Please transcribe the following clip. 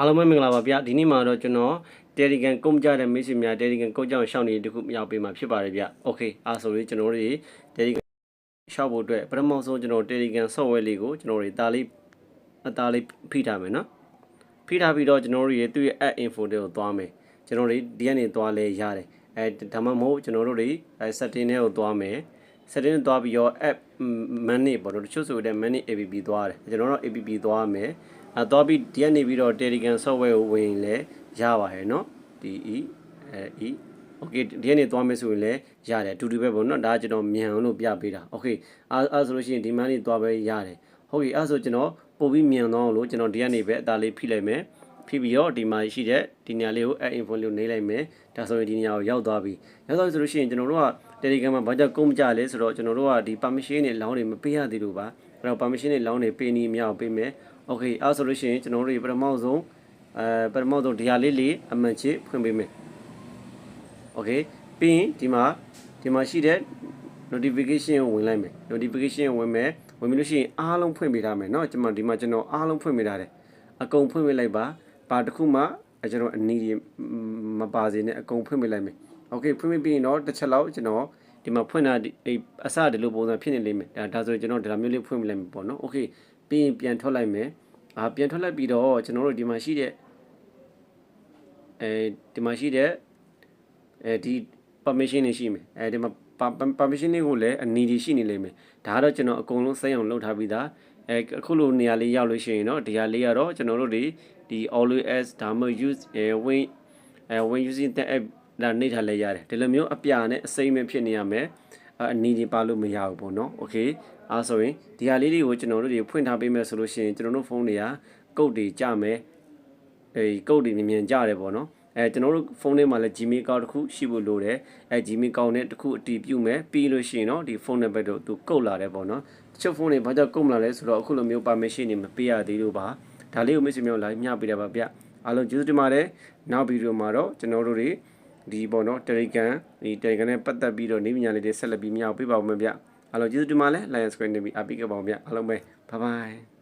အားလုံးပဲမင်္ဂလာပါဗျဒီနေ့မှာတော့ကျွန်တော် Telegram ကုန်းကြတဲ့မိတ်ဆွေများ Telegram ကုန်းကြောင်ရှောင်းနေတဲ့တခုမြောက်ပေးမှာဖြစ်ပါတယ်ဗျ Okay အားဆိုရင်ကျွန်တော်တို့တွေ Telegram ရှောက်ဖို့အတွက်ပထမဆုံးကျွန်တော် Telegram software လေးကိုကျွန်တော်တွေဒါလေးအသားလေးဖိထားမယ်နော်ဖိထားပြီးတော့ကျွန်တော်တို့ရဲ့သူ့ရဲ့ app info တွေကိုသွားမယ်ကျွန်တော်တွေဒီကနေသွားလဲရတယ်အဲဒါမှမဟုတ်ကျွန်တော်တို့တွေအဲ setting တွေကိုသွားမယ် setting သွားပြီးတော့ app manage ပေါ့နော်တချို့ဆိုတဲ့ manage app သွားတယ်ကျွန်တော်တို့ app သွားမယ်အဲသွားပြီးဒီကနေပြီးတော့ Telegram software ကိုဝင်လဲရပါတယ်နော် de e okay ဒီကနေသွားမယ်ဆိုရင်လည်းရတယ်အတူတူပဲပေါ့နော်ဒါကျွန်တော်မြန်အောင်လို့ပြပေးတာ okay အဲအဲဆိုလို့ရှိရင်ဒီ manage သွားပဲရတယ်ဟုတ်ပြီအဲဆိုကျွန်တော်ပို့ပြီးမြန်သွားအောင်လို့ကျွန်တော်ဒီကနေပဲအသားလေးဖိလိုက်မယ် ဖိပြီးတော့ဒီမှာရှိတဲ့ဒီနေရာလေးကို add info လေးကိုနှိပ်လိုက်မယ်ဒါဆိုရင်ဒီနေရာကိုရောက်သွားပြီရောက်သွားပြီဆိုလို့ရှိရင်ကျွန်တော်တို့က Telegram မှာဘာကြောင့်ကုန်းမကြလဲဆိုတော့ကျွန်တော်တို့ကဒီ permission တွေလောင်းတွေမပေးရသေးလို့ပါအဲ့တော့ permission တွေလောင်းတွေပေးနေမြောက်ပေးမယ် okay အဲဆိုလို့ရှိရင်ကျွန်တော်တို့ပထမဆုံးအဲပထမဆုံးဒီဟာလေးလေးအမှန်ချစ်ဖွင့်ပေးမယ် okay ပြီးရင်ဒီမှာဒီမှာရှိတဲ့ notification ကိုဝင်လိုက်မယ် notification ကိုဝင်မယ်ဝင်ပြီးလို့ရှိရင်အားလုံးဖွင့်ပေးထားမယ်เนาะကျွန်တော်ဒီမှာကျွန်တော်အားလုံးဖွင့်ပေးထားတယ်အကုန်ဖွင့်ပေးလိုက်ပါ ပါတစ်ခုမှကျွန်တော်အနီးမပါစေနဲ့အကုန်ဖွင့်ပေးလိုက်မယ် okay ဖွင့်ပေးပြီးရင်တော့တစ်ချက်လောက်ကျွန်တော်ဒီမှာဖွင့်တာဒီအစဒီလိုပုံစံဖြစ်နေလိမ့်မယ်ဒါဒါဆိုရင်ကျွန်တော်ဒီလိုမျိုးလေးဖွင့်ပေးလိုက်မယ်ပေါ့နော် okay ပြီးရင်ပြန်ထွက်လိုက်မယ်အာပြန်ထွက်လိုက်ပြီးတော့ကျွန်တော်တို့ဒီမှာရှိတဲ့အဲဒီမှာရှိတဲ့အဲဒီ permission တွေရှိမယ်အဲဒီမှာ permission တွေကိုလည်းအနီးတွေရှိနေလိမ့်မယ်ဒါကတော့ကျွန်တော်အကုန်လုံးစိတ်အောင်လုပ်ထားပြီးသားအဲအခုလိုနေရာလေးရောက်လို့ရှိရင်တော့ဒီဟာလေးကတော့ကျွန်တော်တို့တွေ ဒီ always ဒါမှမဟုတ် use when when using the app ဒါနေထားလဲရတယ်ဒီလိုမျိုးအပြာနဲ့အစိမ့်မဲ့ဖြစ်နေရမယ်အနီးတွေပါလို့မရဘူးပေါ့နော်โอเคအားဆိုရင်ဒီဟာလေးတွေကိုကျွန်တော်တို့တွေဖွင့်ထားပေးမယ်ဆိုလို့ရှိရင်ကျွန်တော်တို့ဖုန်းတွေကကုတ်တွေကြမယ်အဲကုတ်တွေမြင်မြင်ကြတယ်ပေါ့နော်အဲကျွန်တော်တို့ဖုန်းထဲမှာလည်း Gmail account တစ်ခုရှိဖို့လိုတယ်အဲ Gmail account နဲ့တစ်ခုအတည်ပြုမယ်ပြီးလို့ရှိရင်တော့ဒီဖုန်းနံပါတ်တို့သူကုတ်လာတယ်ပေါ့နော်တချို့ဖုန်းတွေဘာကြောင့်ကုတ်မလာလဲဆိုတော့အခုလိုမျိုး permission တွေမပေးရသေးလို့ပါ ဒါလေးကိုမိတ်ဆွေမျိုးလာမျှပေးတာပါဗျအားလုံးကျေးဇူးတင်ပါတယ်နောက်ဗီဒီယိုမှာတော့ကျွန်တော်တို့တွေဒီပေါ့နော် Telegram ဒီ Telegram နဲ့ပတ်သက်ပြီးတော့နေပညာလေးတွေဆက်လက်ပြီးမျှပေးပါဦးမယ်ဗျအားလုံးကျေးဇူးတင်ပါတယ် Lion Square နေပြီးအပိကပါအောင်ဗျအားလုံးပဲ bye bye